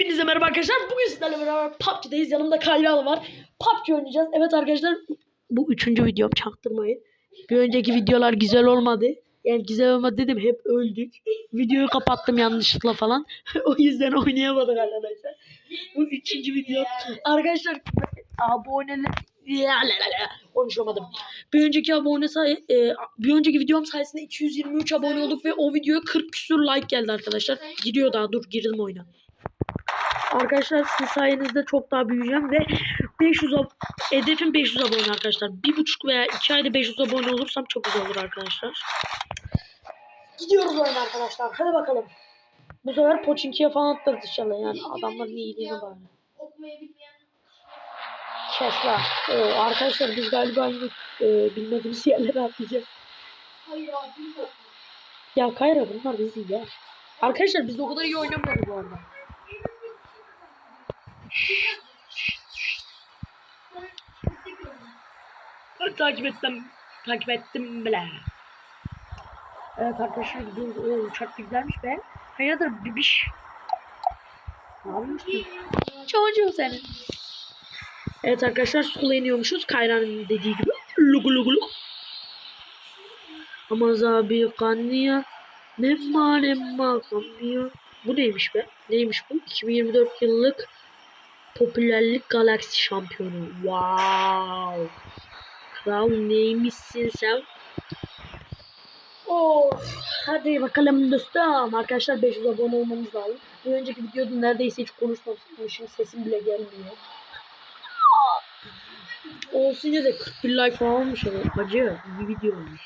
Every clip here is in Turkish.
Hepinize merhaba arkadaşlar. Bugün sizlerle beraber PUBG'deyiz. Yanımda Kalyalı var. PUBG oynayacağız. Evet arkadaşlar bu üçüncü videom çaktırmayın. Bir önceki videolar güzel olmadı. Yani güzel olmadı dedim hep öldük. Videoyu kapattım yanlışlıkla falan. o yüzden oynayamadık arkadaşlar. Bu üçüncü video. Arkadaşlar aboneler konuşamadım. Bir önceki abone say e, bir önceki videom sayesinde 223 abone olduk ve o videoya 40 küsur like geldi arkadaşlar. Gidiyor daha dur girdim oyuna. Arkadaşlar sizin sayenizde çok daha büyüyeceğim ve 500 ab- hedefim 500 abone arkadaşlar. Bir buçuk veya iki ayda 500 abone olursam çok güzel olur arkadaşlar. Gidiyoruz oyuna arkadaşlar. Hadi bakalım. Bu sefer Pochinki'ye falan atlarız inşallah yani. Adamların iyiliğine bari. bilmeyen Kesla. Oo, arkadaşlar biz galiba e, bilmediğimiz yerlere atlayacağız. hayır abi. Ya Kayra bunlar bizi yer. Arkadaşlar biz o kadar iyi oynamıyoruz bu arada. Ben takip ettim. Takip ettim bile. Evet arkadaşlar gidiyoruz. Oo, uçak güzelmiş be. Hayırdır bibiş. Ne yapıyorsun? Çocuğu senin. Evet arkadaşlar sola iniyormuşuz. Kayra'nın dediği gibi. Lugu lugu lugu. Ama zabi kanniya. Nemma nemma kanniya. Bu neymiş be? Neymiş bu? 2024 yıllık popülerlik galaksi şampiyonu. Wow. Kral neymişsin sen? Of. Hadi bakalım dostum. Arkadaşlar 500 abone olmamız lazım. Bir önceki videoda neredeyse hiç konuşmamışım. Sesim bile gelmiyor. Olsun ya da 41 like falan olmuş ama acı bir video olmuş.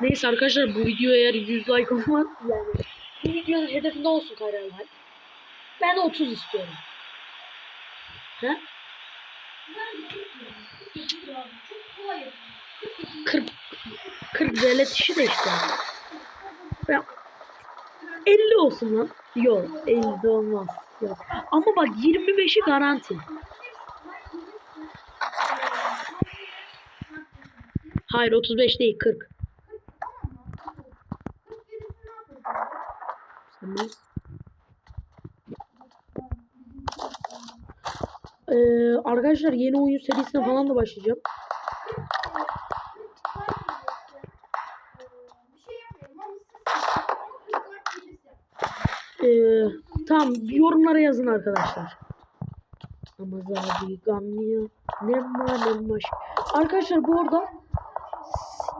Neyse arkadaşlar bu video eğer 100 like olmaz yani bu videonun hedefi ne olsun like? Ben 30 istiyorum. Kolay. 40 40 velet işi de işte. Ben 50 olsun lan. Yok 50 de olmaz. Yok. Ama bak 25'i garanti. Hayır 35 değil 40. Tamam. Ee, arkadaşlar yeni oyun serisine falan da başlayacağım. Ee, tamam yorumlara yazın arkadaşlar. Ama gamliya nemma nemmaş. Arkadaşlar bu arada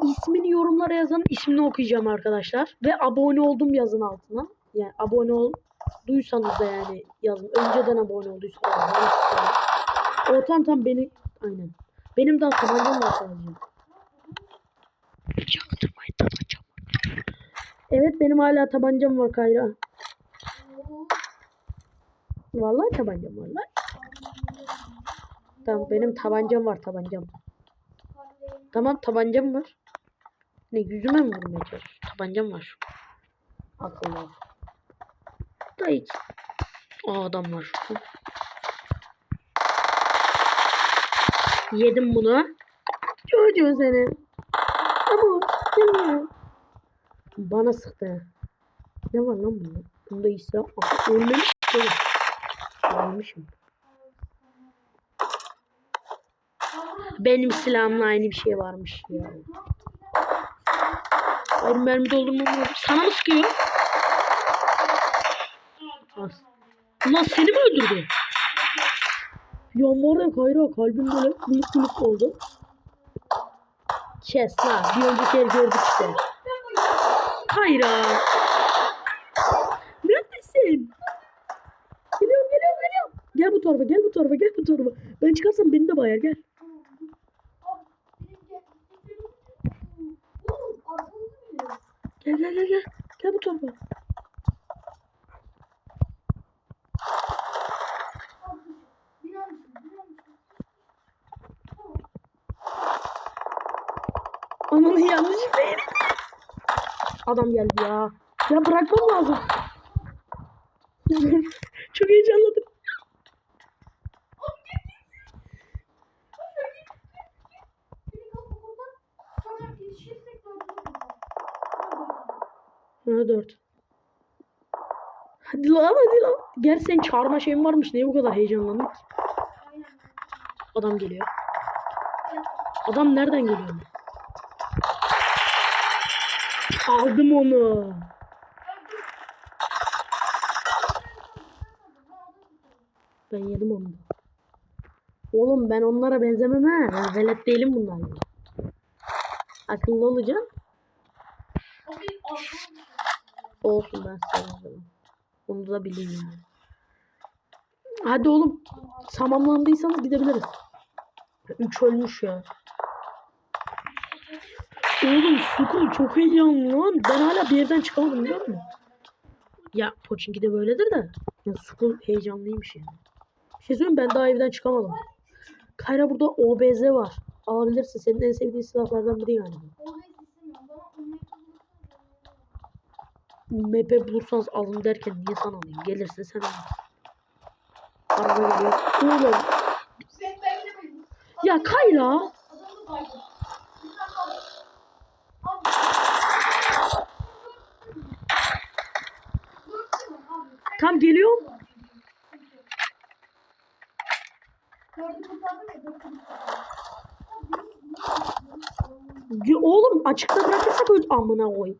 ismini yorumlara yazın. ismini okuyacağım arkadaşlar. Ve abone oldum yazın altına. Yani abone ol duysanız da yani yazın. Önceden abone olduysanız. O tam tam beni aynen. Benim daha tabancam var sadece. Tabancam. Evet benim hala tabancam var Kayra. Vallahi tabancam var lan. Tamam benim tabancam var tabancam. Tamam tabancam var. Ne yüzüme mi vurmaya çalışıyorsun? Tabancam var. Akıllı. Da hiç. Aa adam var. Yedim bunu. Çocuğu seni. Ama demiyor. Bana sıktı. Ne var lan bunda? Bunda ise Aha, ölmemiş. Ölmüşüm. Benim silahımla aynı bir şey varmış ya. Hayır mermi doldurmam lazım. Sana mı sıkıyor? As. Ulan seni mi öldürdü? Ya var ya Kayra kalbim böyle kuluk kuluk oldu. Kes la. Bir önceki yer gördük işte. Kayra. Neredesin? Geliyorum geliyorum geliyorum. Gel bu tarafa gel bu tarafa gel bu tarafa. Ben çıkarsam beni de bayar gel. Gel gel gel gel. Gel bu tarafa. Adam geldi ya. Ya bırakmam lazım. Çok heyecanladım. Ha dört. Hadi lan hadi lan. Gerçi senin çağırma şeyin varmış. Niye bu kadar heyecanlandın? Adam geliyor. Adam nereden geliyor? Aldım onu. Ben yedim onu. Oğlum ben onlara benzemem ha. Velet değilim bunlar. Akıllı olacaksın. O bir Allah'ın Olsun ben sevmem. Onu da bileyim yani. Hadi oğlum. Tamamlandıysanız gidebiliriz. Üç ölmüş ya. Oğlum Sukul çok heyecanlı lan. Ben hala bir yerden çıkamadım biliyor musun? Ya Pochinki de böyledir de. Ya Sukul heyecanlıymış yani. Bir şey söyleyeyim ben daha evden çıkamadım. Kayra burada OBZ var. Alabilirsin. Senin en sevdiğin silahlardan biri yani. MP bulursanız alın derken niye sana alayım? Gelirse sen alırsın. Araba geliyor. Oğlum. Ya Kayra. Adamı baydım. Bir tane kaldı. Abi. Dört değil mi abi? Sen- Tam geliyorum. Ya, Oğlum açıkta bırakırsak öl amına koy.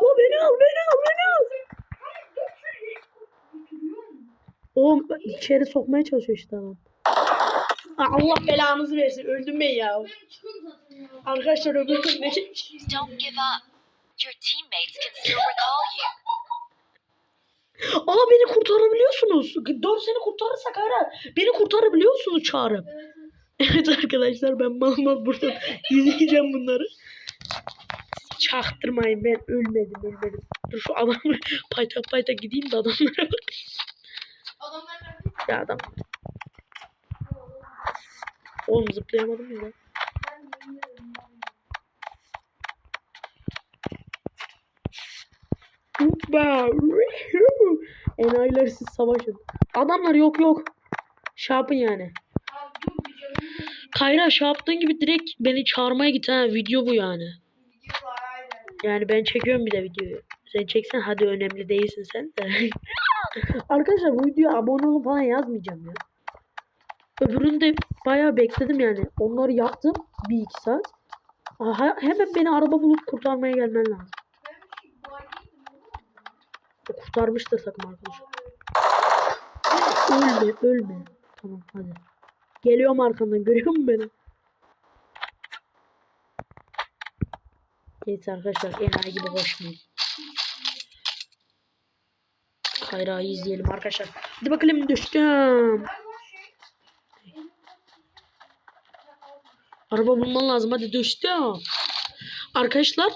O beni al beni al beni al. Oğlum içeri sokmaya çalışıyor işte adam. Allah belanızı versin öldüm ben ya. Arkadaşlar öbür gün ne Don't give up. Your teammates can still recall you. Aa beni kurtarabiliyorsunuz. Dört seni kurtarırsak hayır. Beni kurtarabiliyorsunuz çağırıp. Evet. Arkadaşlar ben mal mal burada izleyeceğim bunları. Çaktırmayın ben ölmedim ölmedim. Dur şu adamı payta payta gideyim de adamlara bak. Adamlar? Ya adam. Oğlum zıplayamadım ya. Ben bilmiyorum. Hoppa. Enayiler siz savaşın. Adamlar yok yok. Şey yapın yani. Kayra şey yaptığın gibi direkt beni çağırmaya git ha. Video bu yani. Yani ben çekiyorum bir de videoyu. Sen çeksen hadi önemli değilsin sen de. Arkadaşlar bu videoya abone olun falan yazmayacağım ya. Öbürünü de bayağı bekledim yani. Onları yaptım. Bir iki saat. Aha, hemen beni araba bulup kurtarmaya gelmen lazım. Ben bir şey baydıydım oğlum. O kurtarmıştır takım arkadaşım. Ölme ölme. Tamam hadi. Geliyorum arkandan görüyor musun beni? Neyse arkadaşlar enayi gibi koşmayın. Kayra'yı izleyelim arkadaşlar. Hadi bakalım düştüm. Araba bulman lazım hadi düştüm. Arkadaşlar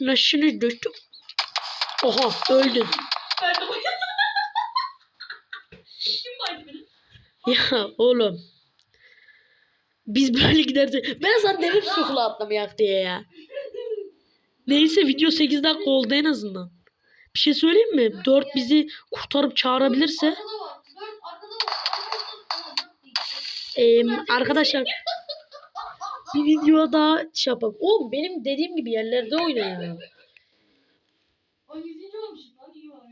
nasıl düştüm? Oha de bayıldım. Kim baydı beni? Ya oğlum. Biz böyle giderdi. Ben sana dedim sokula atlamayak diye ya. Neyse video 8 dakika oldu en azından. Bir şey söyleyeyim mi? 4 bizi kurtarıp çağırabilirse. Eee, arkadaşlar bir video daha şey yapalım. Oğlum benim dediğim gibi yerlerde oyna ya. O yüzüncü olmuşum lan iyi var.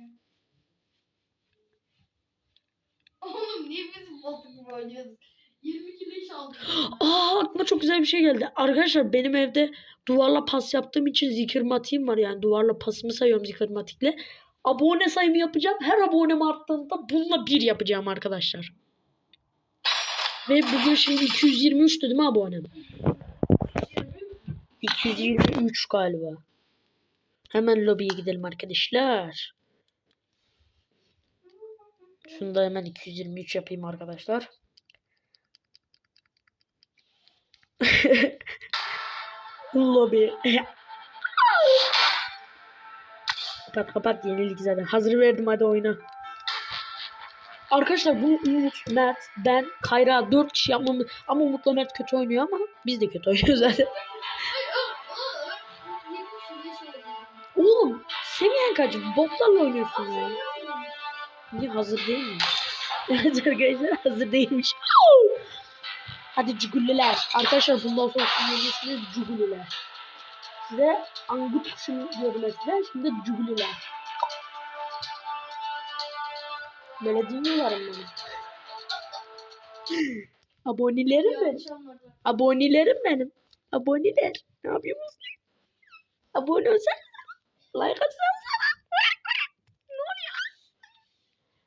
Oğlum niye biz bot gibi oynuyoruz? 20 kilo iş aldık. Aa aklıma çok güzel bir şey geldi. Arkadaşlar benim evde duvarla pas yaptığım için zikirmatiğim var yani. Duvarla pasımı sayıyorum zikirmatikle. Abone sayımı yapacağım. Her abonem arttığında bununla bir yapacağım arkadaşlar. Ve bugün şimdi 223 değil mi abonem? 223 galiba. Hemen lobiye gidelim arkadaşlar. Şunu da hemen 223 yapayım arkadaşlar. Lobby. kapat kapat yenilik zaten. Hazır verdim hadi oyna. Arkadaşlar bu Umut, Mert, ben, Kayra 4 kişi yapmamız ama Umut'la Mert kötü oynuyor ama biz de kötü oynuyoruz zaten. Kaç? Botlarla oynuyorsun ya. Niye hazır değil mi? Arkadaşlar hazır değilmiş. Hadi cugulleler. Arkadaşlar bundan sonra sizin cugulleler. Size angut kuşu diyordum eskiden. Şimdi cübülüler. Böyle dinliyorlarım beni. Abonelerim benim. Abonelerim benim. Aboneler. Ne yapıyorsunuz? Abone olsana. Like atsana. ne oluyor?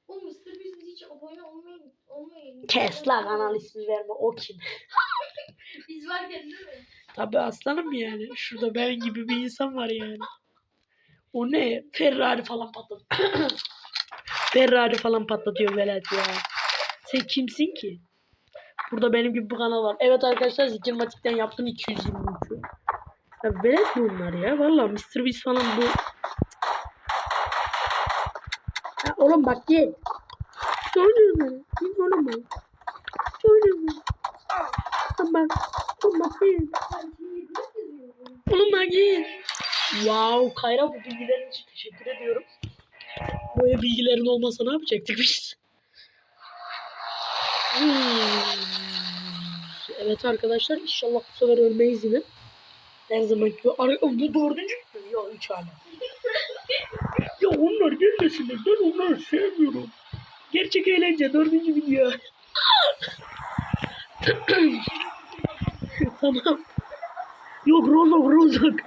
Oğlum Mr. Beast hiç abone olmayın. olmayın. Kes lan ismi verme. O kim? Biz varken değil mi? Tabi aslanım yani. Şurada ben gibi bir insan var yani. O ne? Ferrari falan patlat. Ferrari falan patlatıyor velet ya. Sen kimsin ki? Burada benim gibi bir kanal var. Evet arkadaşlar Zikirmatik'ten yaptım 223'ü. Ya velet mi bunlar ya? Valla Mr. Beast falan bu. Ya oğlum bak gel. Söylüyorum. Git oğlum bak. Söylüyorum. Tamam. Tamam gel. Ben. Oğlum ben gel. Wow Kayra bu bilgilerin için teşekkür ediyorum. Böyle bilgilerin olmasa ne yapacaktık biz? Hmm. Evet arkadaşlar inşallah bu sefer ölmeyiz yine. Her zaman gibi. Bu dördüncü mü? Ya üç hala. ya onlar gelmesinler. Ben onları sevmiyorum. Gerçek eğlence dördüncü video. tamam. Yok Rozok Rozok.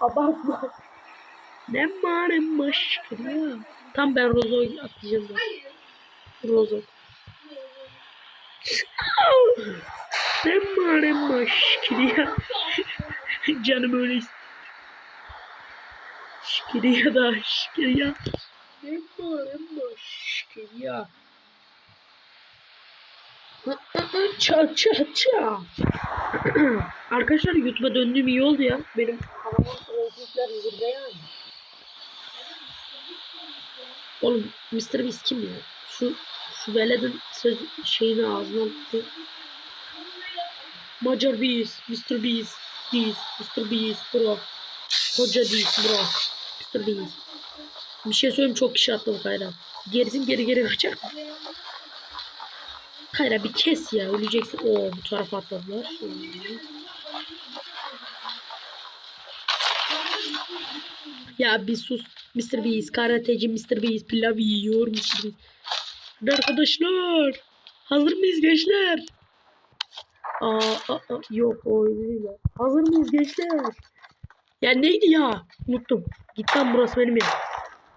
Abartma. Ne başka ya. Tam ben Rozok'u atlayacağım da. Rozok. ne başka ya. Canım öyle istiyor. Şükür da şükür başka ya. Ça ça ça. Arkadaşlar YouTube'a döndüğüm iyi oldu ya. Benim kanalım reytingler zirve yani. Oğlum Mr. Beast kim ya? Şu şu veledin söz şeyini ağzına attı. Macar Beast, Mr. Beast, Beast, Mr. Beast, bro. Koca Beast, bro. Mr. Beast. Bir şey söyleyeyim çok kişi attı bu kayra. Gerisin geri geri kaçar. Kayra bir kes ya öleceksin. Oo bu tarafa atladılar. Ya bir sus. Mr. Beast, karateci Mr. Beast, pilav yiyor Mr. Beast. Arkadaşlar. Hazır mıyız gençler? Aa, aa, aa, yok o değil ya. Hazır mıyız gençler? Ya neydi ya? Unuttum. Git lan burası benim ya.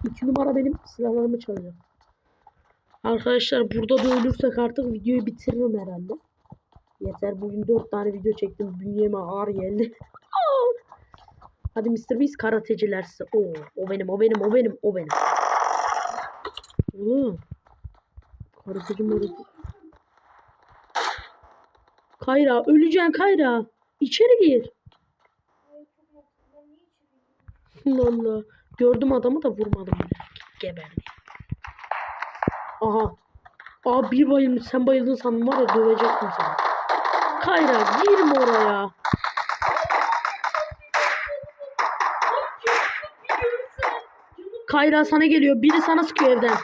İki numara benim silahlarımı çalacak. Arkadaşlar burada da ölürsek artık videoyu bitiririm herhalde. Yeter bugün dört tane video çektim. Bünyeme ağır geldi. Hadi Mr. Beast karateciler size. Oo, o benim, o benim, o benim, o benim. Oğlum. Karateci marateci. Kayra, öleceksin Kayra. İçeri gir. Allah Allah. Gördüm adamı da vurmadım. Geberdi. Aha. Aa bir bayılmış. Sen bayıldın sandım var ya dövecektim seni. Kayra girme oraya. Kayra sana geliyor. Biri sana sıkıyor evden.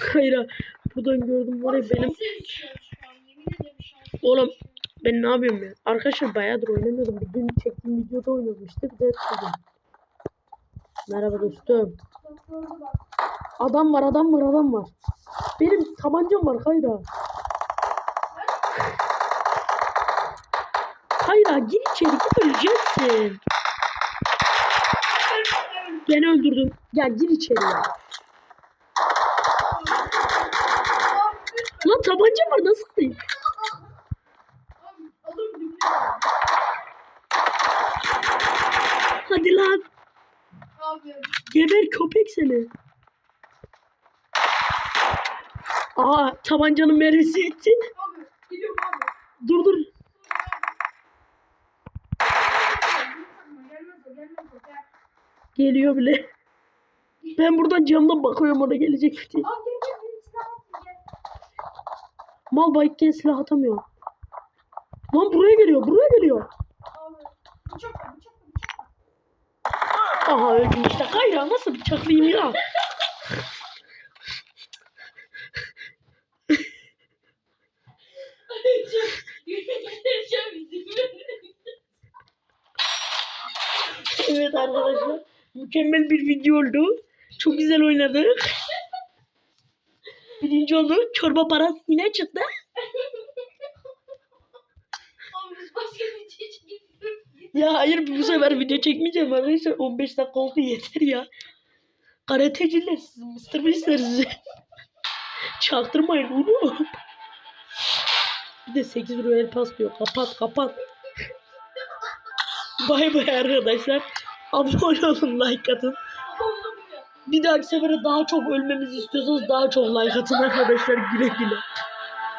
Kayra buradan gördüm var ya benim. Oğlum ben ne yapıyorum ya? Arkadaşlar bayağıdır oynamıyordum. Bir dün çektiğim videoda oynadım işte. Bir de bugün. Merhaba dostum. Adam var adam var adam var. Benim tabancam var Kayra. Kayra gir içeri gir öleceksin. Beni öldürdün. Ya gir içeri ya. Lan tabancam var nasıl alayım? Hadi lan. Geber köpek seni. Aa tabancanın mermisi bitti. Dur dur. Geliyor bile. Ben buradan camdan bakıyorum ona gelecek mi diye. Mal bayıkken silah atamıyor. Lan buraya geliyor buraya geliyor. Aha öldüm işte. Kayra nasıl bıçaklayayım ya? Evet arkadaşlar. Mükemmel bir video oldu. Çok güzel oynadık. Birinci oldu. Çorba parası yine çıktı. Oğlum biz başka bir şey çekiyoruz. Ya hayır bu sefer video çekmeyeceğim arkadaşlar. 15 dakika oldu yeter ya. Karateciler sizi mıstırmışlar sizi. Çaktırmayın oğlum. Bir de 8 Royal Pass diyor. Kapat kapat. Bay bay arkadaşlar. Abone olun like atın. Bir dahaki sefere daha çok ölmemizi istiyorsanız daha çok like atın arkadaşlar güle güle.